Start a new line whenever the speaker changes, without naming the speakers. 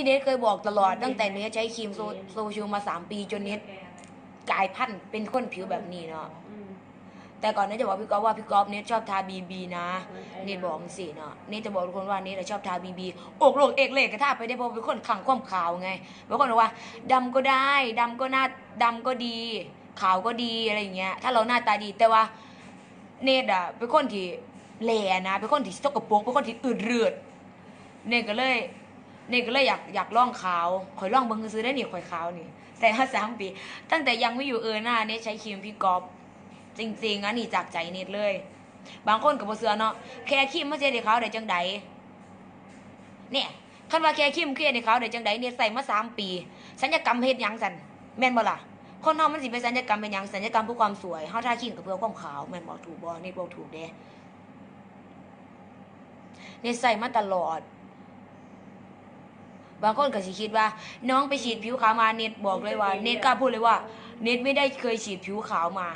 ที่เนทเคยบอกตลอดตั้งแต่เนทใช้ครีมโซโซชูมาสามปีจนเนทกลายพันธุ์เป็นคนผิวแบบนี้เนาะ
อืม
แต่ก่อนเนทจะบอกพี่ก๊อฟว่าพี่ก๊อฟเนทชอบทาบีบีนะเนทบอกสิเนาะเนทจะบอกทุกคนว่าเนทอะชอบทาบีบีอกโลกเอกเลกกระทาไปได้เพราะเป็นคนขังความขาวไงบางคนบอกว่าดำก็ได้ดำก็หน้าดำก็ดี ขาวก็ดีอะไรอย่างเงี้ยถ้าเราหน้าตาดีแต่ว่าเนทอะเป็นคนที่แหล่นะเป็นคนที่สกปรกเป็นคนที่อืดเรือดเนทก็เลยเนทก็เลยอยากอยากล่องขาวข่อยล่องเบิ่งซื้อได้นี่ข่อยขาวนี่แต่ห้าสามปี ตั้งแต่ยังไม่อยู่เออหน้าเนทใช้ครีมพี่ก๊อฟจริงๆอันนี้จากใจเนทเลย บางคนกับบเสือเนาะแค่ครีมมาเจอได้ขาได้จังใดเนี่ยคันว่าแค่ครีมเครียดได้ขาได้จังใดเนทใส่มาสามปีสัญญกรรมเฮ็ดยังสันแม่นบ่ล่ะคนเฮามันสิไปสัญญกรรมเป็นยังสัญญกรรมเพื่อความสวยเฮาทาครีมก็เพื่อความขาวแม่นบ่ถูกบ่เนทบ่ถูกเด้เนทใส่มาตลอด บางคนก็สิคิดว่า น้องไปฉีดผิวขาวมาเน็ตบอกเลยว่า เน็ตกล้าพูดเลยว่า เน็ตไม่ได้เคยฉีดผิวขาวมา